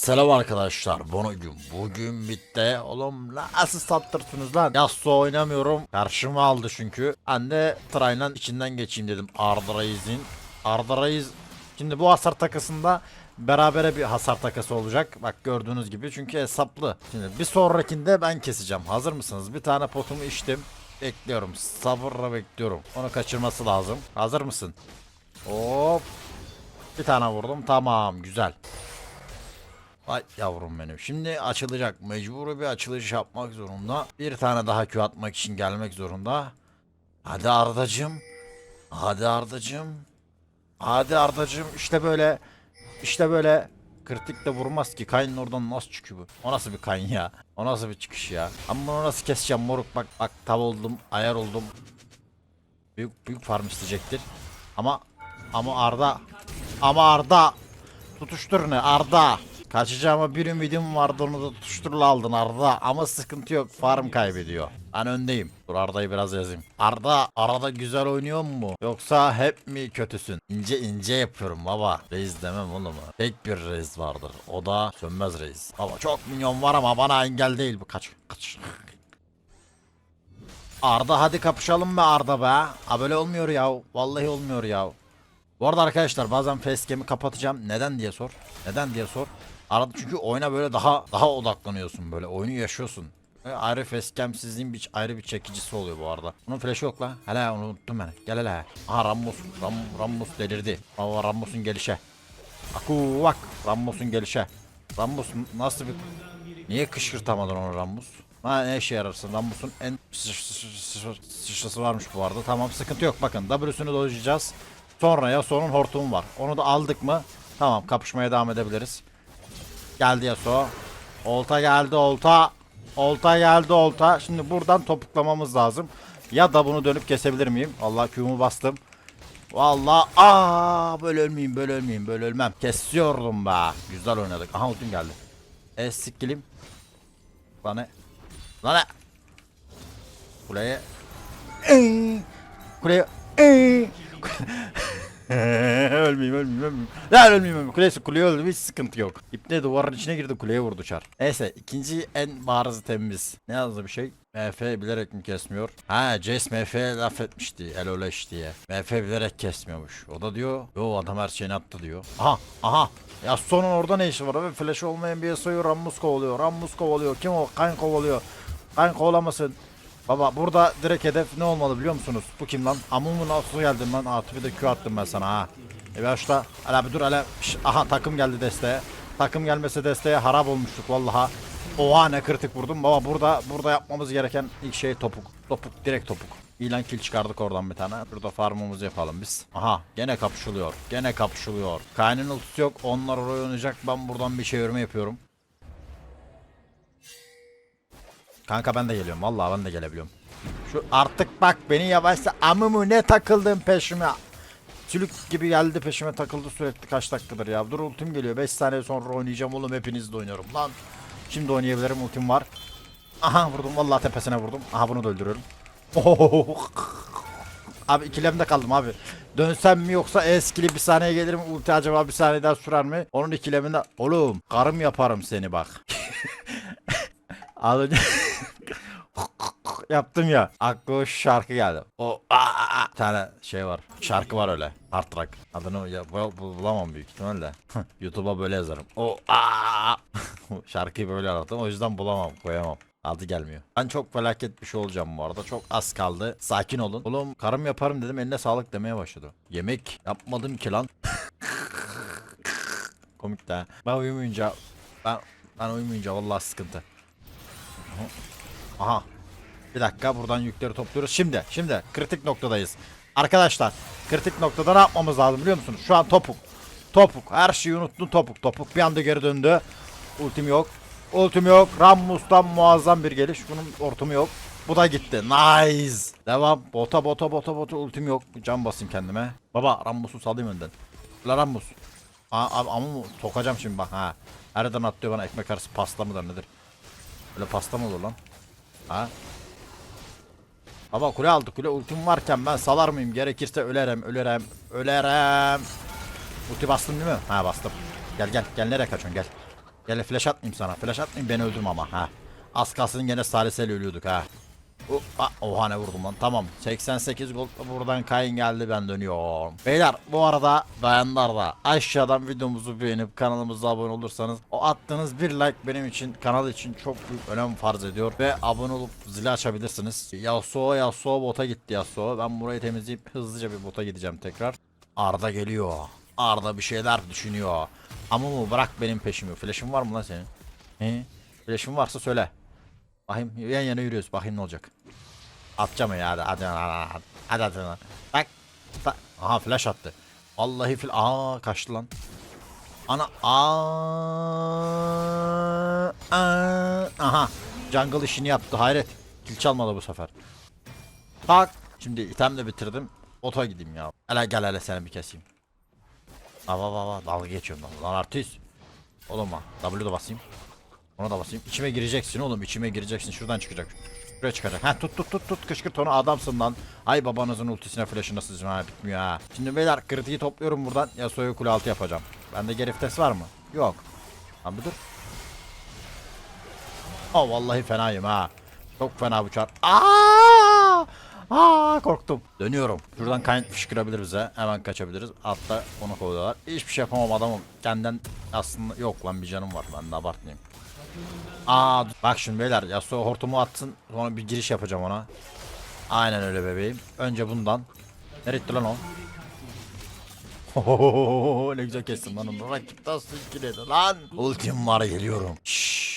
Selam arkadaşlar. Bugün bugün bitti. Oğlum nasıl sattırsınız lan? Yasuo oynamıyorum. Karşıma aldı çünkü. Ben de içinden geçeyim dedim. Arda Reis'in. Arda Reis Şimdi bu hasar takısında berabere bir hasar takası olacak. Bak gördüğünüz gibi çünkü hesaplı. Şimdi bir sonrakinde ben keseceğim. Hazır mısınız? Bir tane potumu içtim. Bekliyorum. Sabırla bekliyorum. Onu kaçırması lazım. Hazır mısın? Hop. Bir tane vurdum. Tamam. Güzel. Ay yavrum benim. Şimdi açılacak. Mecburi bir açılış yapmak zorunda. Bir tane daha Q atmak için gelmek zorunda. Hadi Ardacım. Hadi Ardacım. Hadi Ardacım. İşte böyle. İşte böyle. Kritik de vurmaz ki. Kaynın oradan nasıl çıkıyor bu? O nasıl bir kayn ya? O nasıl bir çıkış ya? Ama bunu nasıl keseceğim moruk? Bak bak tav oldum. Ayar oldum. Büyük büyük farm isteyecektir. Ama ama Arda. Ama Arda. Tutuştur ne Arda. Kaçacağıma bir ümidim vardı onu da tutuşturla aldın Arda. Ama sıkıntı yok farm kaybediyor. Ben öndeyim. Dur Arda'yı biraz yazayım. Arda arada güzel oynuyor mu? Yoksa hep mi kötüsün? İnce ince yapıyorum baba. Reis demem oğlum. Tek bir reis vardır. O da sönmez reis. Baba çok milyon var ama bana engel değil bu. Kaç kaç. Arda hadi kapışalım be Arda be. Ha böyle olmuyor ya. Vallahi olmuyor ya. Bu arada arkadaşlar bazen facecam'i kapatacağım. Neden diye sor. Neden diye sor. Arada çünkü oyuna böyle daha daha odaklanıyorsun böyle. Oyunu yaşıyorsun. Ve ayrı facecam'sizliğin bir ayrı bir çekicisi oluyor bu arada. Bunun flash'ı yok la. Hele onu unuttum ben. Gel hele. Aha Rammus. Ram, Rammus delirdi. Baba Rammus'un gelişe. Aku bak. Rammus'un gelişe. Rammus nasıl bir... Niye kışkırtamadın onu Rammus? Ha ne işe yararsın? Rammus'un en sıçrası varmış bu arada. Tamam sıkıntı yok bakın. W'sünü dojlayacağız. Sonra ya sonun hortumu var. Onu da aldık mı? Tamam kapışmaya devam edebiliriz. Geldi Yasuo. Olta geldi olta. Olta geldi olta. Şimdi buradan topuklamamız lazım. Ya da bunu dönüp kesebilir miyim? Allah Q'mu bastım. Vallahi aa böyle ölmeyeyim böyle ölmeyeyim böyle ölmem. Kesiyordum be. Güzel oynadık. Aha ultim geldi. E sikkilim. Lan ne? Lan ne? Kuleye. Kuleye. Ölmeyeyim ölmeyeyim ölmeyeyim. Lan ölmeyeyim ölmeyeyim. Kulesi kuleye öldü hiç sıkıntı yok. İpne duvarın içine girdi kuleye vurdu çar. Neyse ikinci en bariz temiz. Ne yazdı bir şey? MF bilerek mi kesmiyor? Ha Jace MF laf etmişti eloleş diye. MF bilerek kesmiyormuş. O da diyor yo adam her şeyini attı diyor. Aha aha. Ya sonun orada ne işi var abi? Flash olmayan bir Yasuo'yu Rammus kovalıyor. Rammus kovalıyor. Kim o? Kayn kovalıyor. Kayn kovalamasın. Baba burada direkt hedef ne olmalı biliyor musunuz? Bu kim lan? Amumu nasıl geldin lan? Aa bir de Q attım ben sana ha. E başta. Ala bir dur. Şş, aha takım geldi desteğe. Takım gelmese desteğe harap olmuştuk vallaha. Oha ne kritik vurdum. Baba burada burada yapmamız gereken ilk şey topuk. Topuk direkt topuk. İlan kill çıkardık oradan bir tane. Burada farmımızı yapalım biz. Aha gene kapışılıyor. Gene kapışılıyor. Kaynın ultisi yok. Onlar oraya oynayacak. Ben buradan bir çevirme yapıyorum. Kanka ben de geliyorum. Vallahi ben de gelebiliyorum. Şu artık bak beni yavaşsa amımı ne takıldın peşime. Sülük gibi geldi peşime takıldı sürekli kaç dakikadır ya. Dur ultim geliyor. 5 saniye sonra oynayacağım oğlum hepinizle oynarım lan. Şimdi oynayabilirim ultim var. Aha vurdum vallahi tepesine vurdum. Aha bunu da öldürüyorum. Oh. Abi ikilemde kaldım abi. Dönsem mi yoksa eskili bir saniye gelirim ulti acaba bir saniye daha sürer mi? Onun ikileminde oğlum karım yaparım seni bak. Az önce yaptım ya. Aklıma şarkı geldi. O aa, aa, tane şey var. Şarkı var öyle. Hard rock. Adını ya, bu- bu- bulamam büyük ihtimalle. YouTube'a böyle yazarım. O aa. Şarkıyı böyle arattım. O yüzden bulamam. Koyamam. Adı gelmiyor. Ben çok felaket bir şey olacağım bu arada. Çok az kaldı. Sakin olun. Oğlum karım yaparım dedim. Eline sağlık demeye başladı. Yemek yapmadım ki lan. Komik de. Ben uyumayınca ben ben uyumayınca vallahi sıkıntı. Aha. Bir dakika buradan yükleri topluyoruz. Şimdi, şimdi kritik noktadayız. Arkadaşlar, kritik noktada ne yapmamız lazım biliyor musunuz? Şu an topuk. Topuk. Her şeyi unuttun topuk. Topuk bir anda geri döndü. Ultim yok. Ultim yok. Rammus'tan muazzam bir geliş. Bunun ortumu yok. Bu da gitti. Nice. Devam. Bota bota bota bota ultim yok. Can basayım kendime. Baba Rammus'u salayım önden. La Rammus. Ama sokacağım şimdi bak ha. Nereden atlıyor bana ekmek arası pasta mıdır nedir? Öyle pasta mı olur lan? Ha? Baba kule aldı kule ultim varken ben salar mıyım? Gerekirse ölerim ölerim ölerim. Ulti bastım değil mi? Ha bastım. Gel gel gel nereye kaçıyorsun gel. Gel flash atmayayım sana. Flash atmayayım beni öldürme ama. Ha. Az kalsın gene saliseyle ölüyorduk ha. O- a- Oha ne vurdum lan. Tamam. 88 gol buradan kayın geldi ben dönüyorum. Beyler bu arada bayanlar da aşağıdan videomuzu beğenip kanalımıza abone olursanız o attığınız bir like benim için kanal için çok büyük önem farz ediyor. Ve abone olup zili açabilirsiniz. Yasuo Yasuo bota gitti Yasuo. Ben burayı temizleyip hızlıca bir bota gideceğim tekrar. Arda geliyor. Arda bir şeyler düşünüyor. Ama mu bırak benim peşimi. Flash'ın var mı lan senin? He? Flash'ın varsa söyle. Bakayım yan yana yürüyoruz. Bakayım ne olacak. Atacağım ya hadi hadi hadi hadi hadi hadi. Bak. bak. Aha flash attı. Vallahi fil aa kaçtı lan. Ana aa, aa. aha jungle işini yaptı hayret. Kill çalmadı bu sefer. Tak. Şimdi item de bitirdim. Ota gideyim ya. Hele gel hele seni bir keseyim. Ava ava ava dalga geçiyorum lan. Lan artist. Oğlum ha. W da basayım. Ona da basayım. İçime gireceksin oğlum. içime gireceksin. Şuradan çıkacak. Şuraya çıkacak. Ha tut tut tut tut. Kışkırt onu adamsın lan. Ay babanızın ultisine flash'ına sıçma ha bitmiyor ha. Şimdi beyler kritiği topluyorum buradan. Yasuo'yu kule altı yapacağım. Bende geri vites var mı? Yok. Lan bir dur. Aa vallahi fenayım ha. Çok fena bu çar. Aa! Aa korktum. Dönüyorum. Şuradan kaynak fışkırabilir bize. Hemen kaçabiliriz. Altta onu kovalıyorlar. Hiçbir şey yapamam adamım. Kendinden aslında yok lan bir canım var. Ben de abartmayayım. Aa bak şimdi beyler Yasuo hortumu atsın. Sonra bir giriş yapacağım ona. Aynen öyle bebeğim. Önce bundan. Nereye gitti lan o? Ohohoho, ne güzel kestim lan onu. Rakip nasıl ikiledi lan. Ultim var geliyorum. Şşş.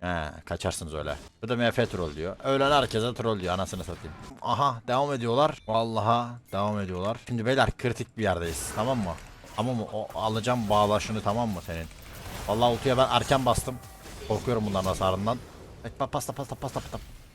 He, kaçarsınız öyle. Bu da MF troll diyor. Öğlen herkese troll diyor anasını satayım. Aha devam ediyorlar. Vallaha devam ediyorlar. Şimdi beyler kritik bir yerdeyiz tamam mı? Ama mı o alacağım bağlaşını tamam mı senin? Vallahi ultiye ben erken bastım. Korkuyorum bunların hasarından. Pasta pasta pasta pasta.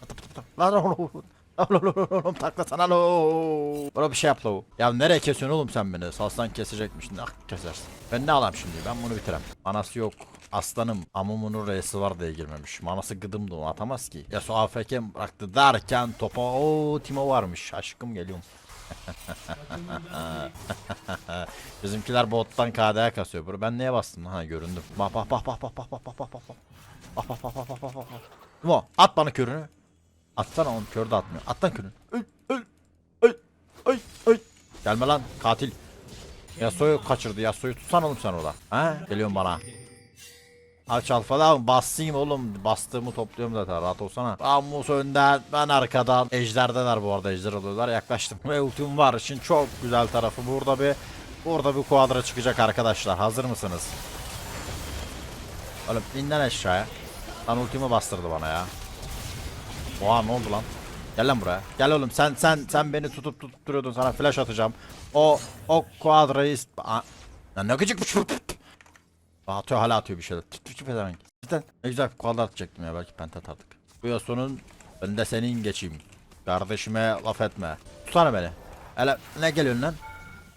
Pasta pasta. Lan oğlum. Oğlum taklasana lo. Bana bir şey yap lo. Ya nereye kesiyorsun oğlum sen beni? Salsan kesecekmişsin. Ah kesersin. Ben ne alayım şimdi? Ben bunu bitirem. Anası yok. Aslanım Amumun'un reisi var diye girmemiş. Manası gıdımdı onu atamaz ki. Ya su AFK bıraktı derken topa o Timo varmış. Aşkım geliyorum. Bizimkiler bottan KD'ye kasıyor. Bro ben neye bastım? Ha göründüm. Bak bak bak bak bak bak bak bak bak bak. Bak bak bak bak bak bak bak. Timo at bana körünü. Atsana onu kör de atmıyor. At lan körünü. Öl öl öl öl öl. Gelme lan katil. Yasuo'yu kaçırdı. Yasuo'yu tutsan oğlum sen orada. Ha? Geliyorsun bana. Aç alfa lan basayım oğlum. Bastığımı topluyorum zaten rahat olsana. Ammus önden ben arkadan. Ejderdeler bu arada ejder alıyorlar. Yaklaştım. Ve ultim var. Şimdi çok güzel tarafı. Burada bir burada bir kuadra çıkacak arkadaşlar. Hazır mısınız? Oğlum inden aşağıya. Lan ultimi bastırdı bana ya. Oha ne oldu lan? Gel lan buraya. Gel oğlum sen sen sen beni tutup tutup duruyordun sana flash atacağım. O o kuadrayı Lan ne gıcık bu Atıyor hala atıyor bir şeyler. Tut pezevenk. Cidden ne güzel kuadra atacaktım ya belki penta atardık. Bu Yasuo'nun ben de senin geçeyim. Kardeşime laf etme. Tutsana beni. Hele ne geliyorsun lan?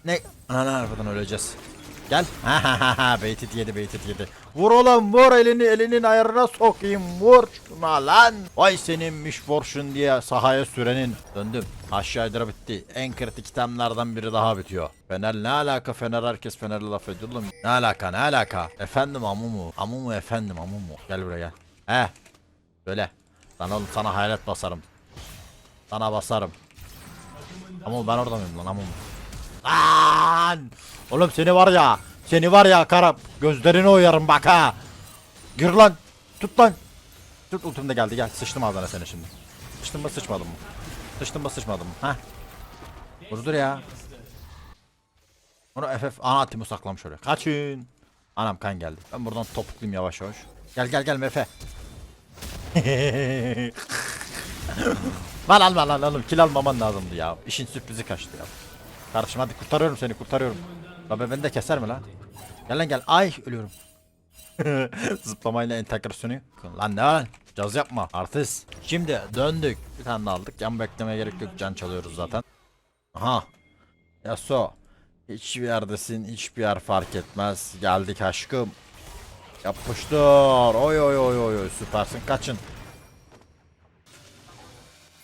Ne? Ana arabadan öleceğiz. Gel. Ha ha ha. Beytit yedi beytit yedi. Vur oğlum vur elini elinin ayarına sokayım. Vur şuna lan. Vay seninmiş forşun diye sahaya sürenin. Döndüm. Aşağı dira bitti. En kritik itemlerden biri daha bitiyor. Fener ne alaka Fener herkes Fener'le laf ediyor oğlum. Ne alaka ne alaka. Efendim Amumu. Amumu efendim Amumu. Gel buraya gel. He. Böyle. Lan oğlum sana hayalet basarım. Sana basarım. Ama ben orada mıyım lan Amumu? Lan! Oğlum seni var ya, seni var ya kara gözlerini oyarım bak ha. Gir lan. Tut lan. Tut ultim de geldi gel. Sıçtım ağzına seni şimdi. Sıçtım mı sıçmadım mı? Sıçtım mı sıçmadım mı? Ha? Dur ya. Onu FF ana Timo saklamış oraya. Kaçın. Anam kan geldi. Ben buradan topuklayayım yavaş yavaş. Gel gel gel Mefe. lan alma lan oğlum kill almaman lazımdı ya. İşin sürprizi kaçtı ya. Kardeşim hadi kurtarıyorum seni kurtarıyorum. Baba beni de keser mi lan? Gel lan gel. Ay ölüyorum. Zıplamayla entegrasyonu. Lan ne lan? Caz yapma. Artist. Şimdi döndük. Bir tane daha aldık. Yan beklemeye gerek yok. Can çalıyoruz zaten. Aha. Yaso. Hiçbir yerdesin. Hiçbir yer fark etmez. Geldik aşkım. Yapıştır. Oy oy oy oy oy. Süpersin. Kaçın.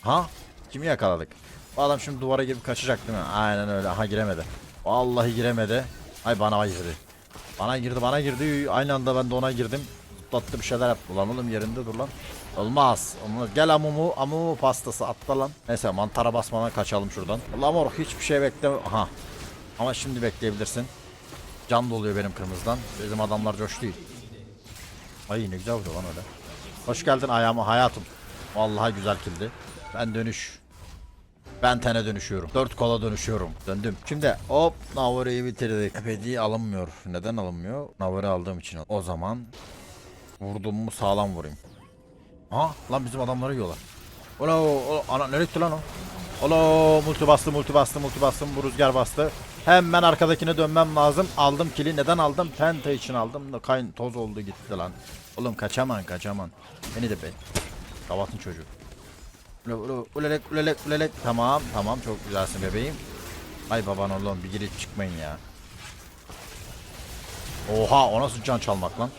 Ha? Kimi yakaladık? Bu adam şimdi duvara gibi kaçacak değil mi? Aynen öyle. Aha giremedi. Vallahi giremedi. Ay bana girdi. Bana girdi bana girdi. Aynı anda ben de ona girdim. zıplattı bir şeyler yaptı. Ulan oğlum yerinde dur lan. Olmaz. Olmaz. Gel amumu. Amumu pastası atla lan. Neyse mantara basmadan kaçalım şuradan. Allah mor hiçbir şey bekleme. Aha. Ama şimdi bekleyebilirsin. Can doluyor benim kırmızıdan. Bizim adamlar coş değil. Ay ne güzel vuruyor lan öyle. Hoş geldin ayağıma hayatım. Vallahi güzel kildi. Ben dönüş. Ben tene dönüşüyorum. Dört kola dönüşüyorum. Döndüm. Şimdi hop Navarro'yu bitirdik. Ebedi alınmıyor. Neden alınmıyor? Navarro aldığım için. O zaman vurdum mu sağlam vurayım. Ha lan bizim adamları yiyorlar. Ola o ana nereye gitti lan o? Ola multi bastı multi bastı multi bastım bu rüzgar bastı. Hemen arkadakine dönmem lazım. Aldım kili. Neden aldım? Penta için aldım. Da kayın toz oldu gitti lan. Oğlum kaçaman kaçaman. Beni de be. Kavatın çocuğu. Ule ule ulelek ulelek ulelek. Tamam tamam çok güzelsin bebeğim. Ay baban oğlum bir girip çıkmayın ya. Oha o nasıl can çalmak lan?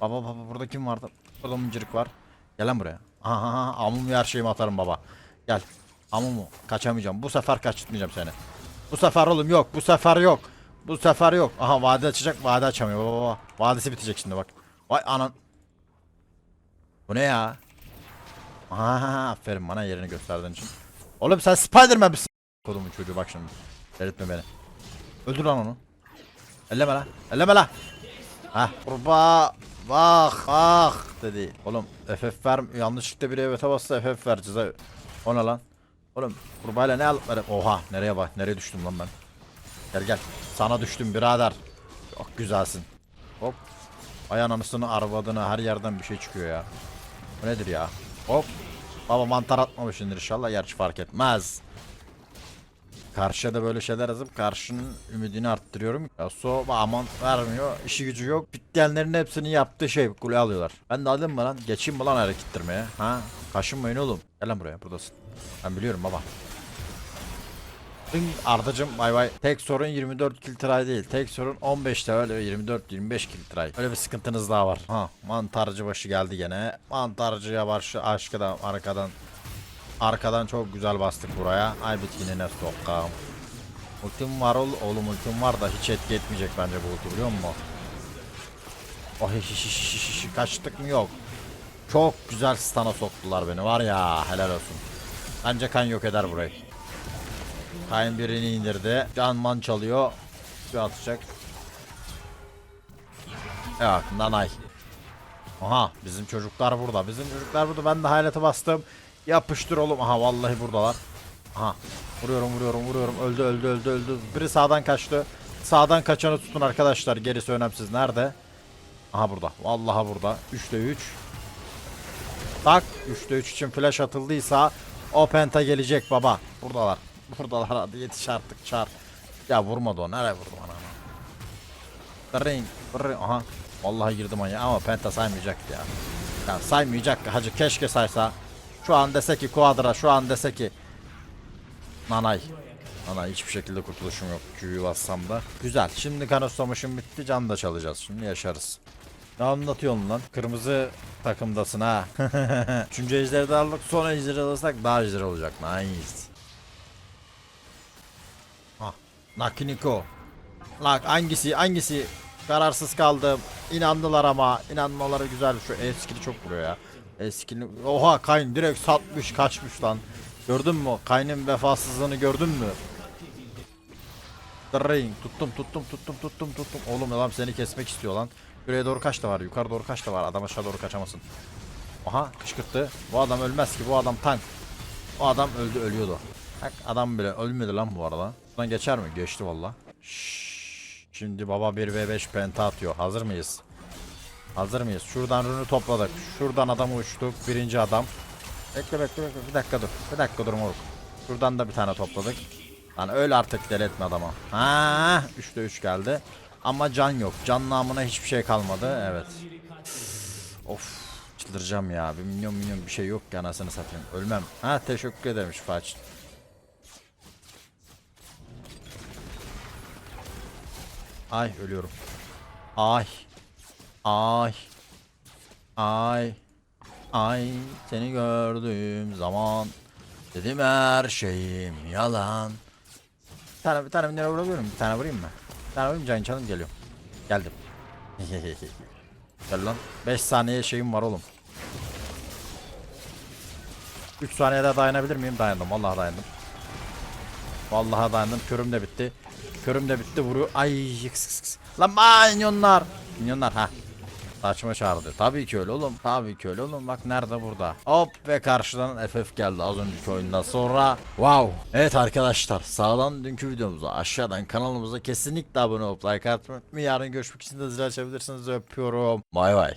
Baba baba burada kim vardı? Burada mıncırık var. Gel lan buraya. Aha amumu her şeyimi atarım baba. Gel. Amumu kaçamayacağım. Bu sefer kaçırtmayacağım seni. Bu sefer oğlum yok. Bu sefer yok. Bu sefer yok. Aha vade açacak. Vade açamıyor baba baba. Vadesi bitecek şimdi bak. Vay anan. Bu ne ya? Aha aferin bana yerini gösterdiğin için. Oğlum sen Spiderman misin? Kodumun çocuğu bak şimdi. Delirtme beni. Öldür lan onu. Elleme la. Elleme la. Hah. Kurbağa. Bak bak dedi. Oğlum FF ver yanlışlıkla bir evete bassa FF vereceğiz ha. O ne lan? Oğlum kurbağayla ne alıp Oha nereye bak nereye düştüm lan ben. Gel gel. Sana düştüm birader. Çok güzelsin. Hop. Ayağın anısını arvadını her yerden bir şey çıkıyor ya. Bu nedir ya? Hop. Baba mantar atmamışındır inşallah. Gerçi fark etmez. Karşıya da böyle şeyler yazıp karşının ümidini arttırıyorum. Ya so aman vermiyor. işi gücü yok. Bitkenlerin hepsini yaptığı şey kule alıyorlar. Ben de alayım mı lan? Geçeyim mi lan harekettirmeye? Ha? Kaşınmayın oğlum. Gel lan buraya buradasın. Ben biliyorum baba. Ardacım bay bay. Tek sorun 24 kill try değil. Tek sorun 15 level ve 24-25 kill try. Öyle bir sıkıntınız daha var. Ha mantarcı başı geldi gene. Mantarcıya başı aşkıdan arkadan. Arkadan çok güzel bastık buraya. Ay bitkinine sokağım. Ultim var ol oğlum ultim var da hiç etki etmeyecek bence bu ulti biliyor musun? Oh hiş hiş hiş hiş. kaçtık mı yok. Çok güzel stana soktular beni var ya helal olsun. Bence kan yok eder burayı. Kayn birini indirdi. Canman çalıyor. Bir atacak. Evet nanay. Aha bizim çocuklar burada. Bizim çocuklar burada. Ben de haylete bastım. Yapıştır oğlum. Aha vallahi buradalar. Aha. Vuruyorum vuruyorum vuruyorum. Öldü öldü öldü öldü. Biri sağdan kaçtı. Sağdan kaçanı tutun arkadaşlar. Gerisi önemsiz. Nerede? Aha burada. Vallahi burada. 3'te 3. Tak. 3'te 3 için flash atıldıysa o penta gelecek baba. Buradalar. Buradalar hadi yetiş artık çar. Ya vurmadı o. Nereye vurdu bana? Ring. Ring. Aha. Vallahi girdim aya ama penta saymayacaktı ya. Ya saymayacak hacı keşke saysa. Şu an dese ki Quadra şu an dese ki Nanay. Nanay hiçbir şekilde kurtuluşum yok. Q'yu bassam da. Güzel. Şimdi kanoslamışım bitti. Can da çalacağız. Şimdi yaşarız. Ne anlatıyorsun lan? Kırmızı takımdasın ha. Üçüncü ejderi de aldık. Son ejderi alırsak daha ejderi olacak. Nice. Ah. Nakiniko. Lan hangisi hangisi? Kararsız kaldım. İnandılar ama. inanmaları güzel. Şu eskili çok vuruyor ya. Eskili. Oha Kayn direkt satmış kaçmış lan. Gördün mü? Kayn'ın vefasızlığını gördün mü? Ring. Tuttum tuttum tuttum tuttum tuttum. Oğlum adam seni kesmek istiyor lan. Şuraya doğru kaç da var. Yukarı doğru kaç da var. Adam aşağı doğru kaçamasın. Aha kışkırttı. Bu adam ölmez ki. Bu adam tank. O adam öldü ölüyordu. Bak adam bile ölmedi lan bu arada. Buradan geçer mi? Geçti valla. Şimdi baba 1v5 penta atıyor. Hazır mıyız? Hazır mıyız? Şuradan rünü topladık. Şuradan adamı uçtuk. Birinci adam. Bekle bekle bekle. Bir dakika dur. Bir dakika dur moruk. Şuradan da bir tane topladık. Lan öyle artık deli etme adama. Ha, 3'te 3 geldi. Ama can yok. Can namına hiçbir şey kalmadı. Evet. of. Çıldıracağım ya. Bir milyon milyon bir şey yok ki anasını satayım. Ölmem. Ha teşekkür ederim şifa için. Ay ölüyorum. Ay. Ay. Ay. Ay seni gördüğüm zaman dedim her şeyim yalan. Bir tane bir tane nereye vurabiliyorum? Bir tane vurayım mı? Bir tane vurayım can çalım geliyorum. Geldim. Gel lan. 5 saniye şeyim var oğlum. 3 saniyede dayanabilir miyim? Dayandım. Vallahi dayandım. Vallahi dayandım. Körüm de bitti. Körüm de bitti. Vuruyor. Ay yıks yıks. Lan minyonlar. Minyonlar ha. Saçma çağırdı. Tabii ki öyle oğlum. Tabii ki öyle oğlum. Bak nerede burada. Hop ve karşıdan FF geldi az önceki oyundan sonra. Wow. Evet arkadaşlar sağdan dünkü videomuza aşağıdan kanalımıza kesinlikle abone olup like atmayı. Yarın görüşmek için de zil açabilirsiniz. Öpüyorum. Bay bay.